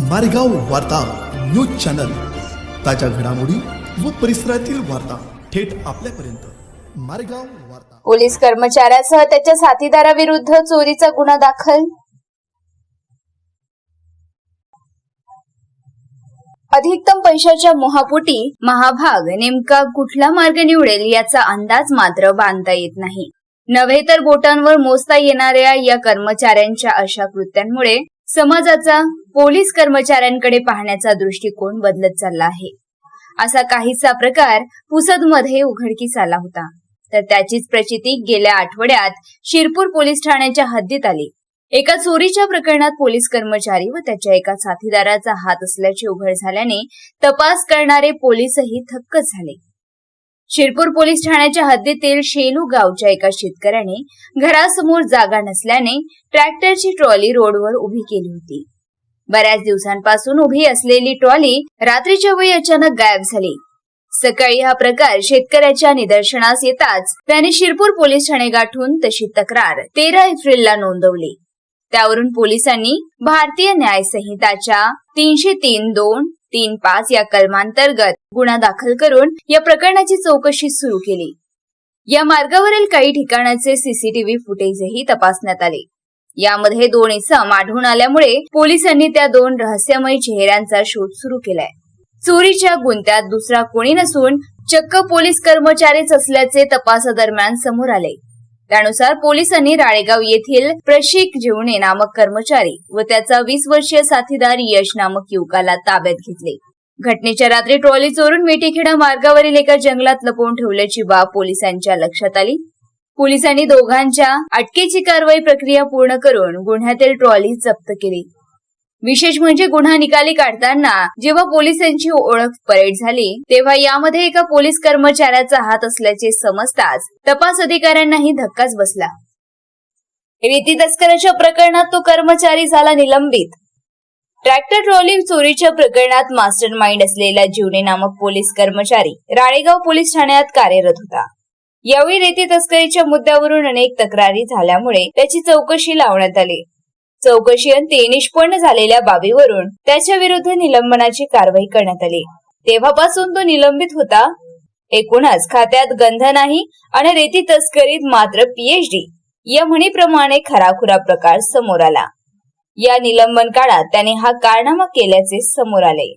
मारेगाव वार्ता news channel. ताज्या घडामोडी व परिसरातील वार्ता थेट आपल्यापर्यंत. मारेगाव वार्ता. पोलीस कर्मचाऱ्यासह त्याच्या साथीदाराविरुद्ध चोरीचा गुन्हा दाखल? अधिकतम पैशाच्या मोहापोटी महाभाग नेमका कुठला मार्ग निवडेल याचा अंदाज मात्र बांधता येत नाही. नव्हे तर बोटांवर मोजता येणाऱ्या या कर्मचाऱ्यांच्या अशा कृत्यांमुळे समाजाचा पोलीस कर्मचाऱ्यांकडे पाहण्याचा दृष्टिकोन बदलत चालला आहे. असा काहीसा प्रकार पुसदमध्ये उघडकीस आला होता. तर त्याचीच प्रचिती गेल्या आठवड्यात शिरपूर पोलीस ठाण्याच्या हद्दीत आली. एका चोरीच्या प्रकरणात पोलीस कर्मचारी व त्याच्या एका साथीदाराचा हात असल्याचे उघड झाल्याने तपास करणारे पोलीसही थक्क झाले. शिरपूर पोलीस ठाण्याच्या हद्दीतील शेलू गावच्या एका शेतकऱ्याने घरासमोर जागा नसल्याने ट्रॅक्टरची ट्रॉली रोडवर उभी केली होती. बऱ्याच दिवसांपासून उभी असलेली ट्रॉली रात्रीच्या वेळी अचानक गायब झाली. सकाळी हा प्रकार शेतकऱ्याच्या निदर्शनास येताच त्याने शिरपूर पोलीस ठाणे गाठून तशी तक्रार तेरा एप्रिलला नोंदवली. त्यावरून पोलिसांनी भारतीय न्याय संहिताच्या तीनशे तीन दोन तीन पाच या कलमांतर्गत गुन्हा दाखल करून या प्रकरणाची चौकशी सुरू केली. या मार्गावरील काही ठिकाणाचे सीसीटीव्ही फुटेजही तपासण्यात आले. यामध्ये दोन इसम आढळून आल्यामुळे पोलिसांनी त्या दोन रहस्यमय चेहऱ्यांचा शोध सुरू केलाय. चोरीच्या गुंत्यात दुसरा कोणी नसून चक्क पोलीस कर्मचारीच असल्याचे तपासादरम्यान समोर आले. त्यानुसार पोलिसांनी राळेगाव येथील प्रशिक जेवणे नामक कर्मचारी व त्याचा वीस वर्षीय साथीदार यश नामक युवकाला ताब्यात घेतले. घटनेच्या रात्री ट्रॉली चोरून मेटीखेडा मार्गावरील एका जंगलात लपवून ठेवल्याची बाब पोलिसांच्या लक्षात आली. पोलिसांनी दोघांच्या अटकेची कारवाई प्रक्रिया पूर्ण करून गुन्ह्यातील ट्रॉली जप्त केली. विशेष म्हणजे गुन्हा निकाली काढताना जेव्हा पोलिसांची ओळख परेड झाली तेव्हा यामध्ये एका पोलीस कर्मचाऱ्याचा हात असल्याचे समजताच तपास अधिकाऱ्यांनाही धक्काच बसला. रेती तस्कराच्या प्रकरणात तो कर्मचारी झाला निलंबित. ट्रॅक्टर ट्रॉली चोरीच्या प्रकरणात मास्टर माइंड असलेला जीवने नामक पोलीस कर्मचारी राळेगाव पोलीस ठाण्यात कार्यरत होता. यावेळी रेती तस्करीच्या मुद्द्यावरून अनेक तक्रारी झाल्यामुळे त्याची चौकशी लावण्यात आली. चौकशी अंती निष्पन्न झालेल्या बाबीवरून त्याच्या विरुद्ध निलंबनाची कारवाई करण्यात आली. तेव्हापासून तो निलंबित होता. एकूणच खात्यात गंध नाही आणि रेती तस्करीत मात्र पीएचडी या म्हणीप्रमाणे खराखुरा प्रकार समोर आला. या निलंबन काळात त्याने हा कारनामा केल्याचे समोर आले.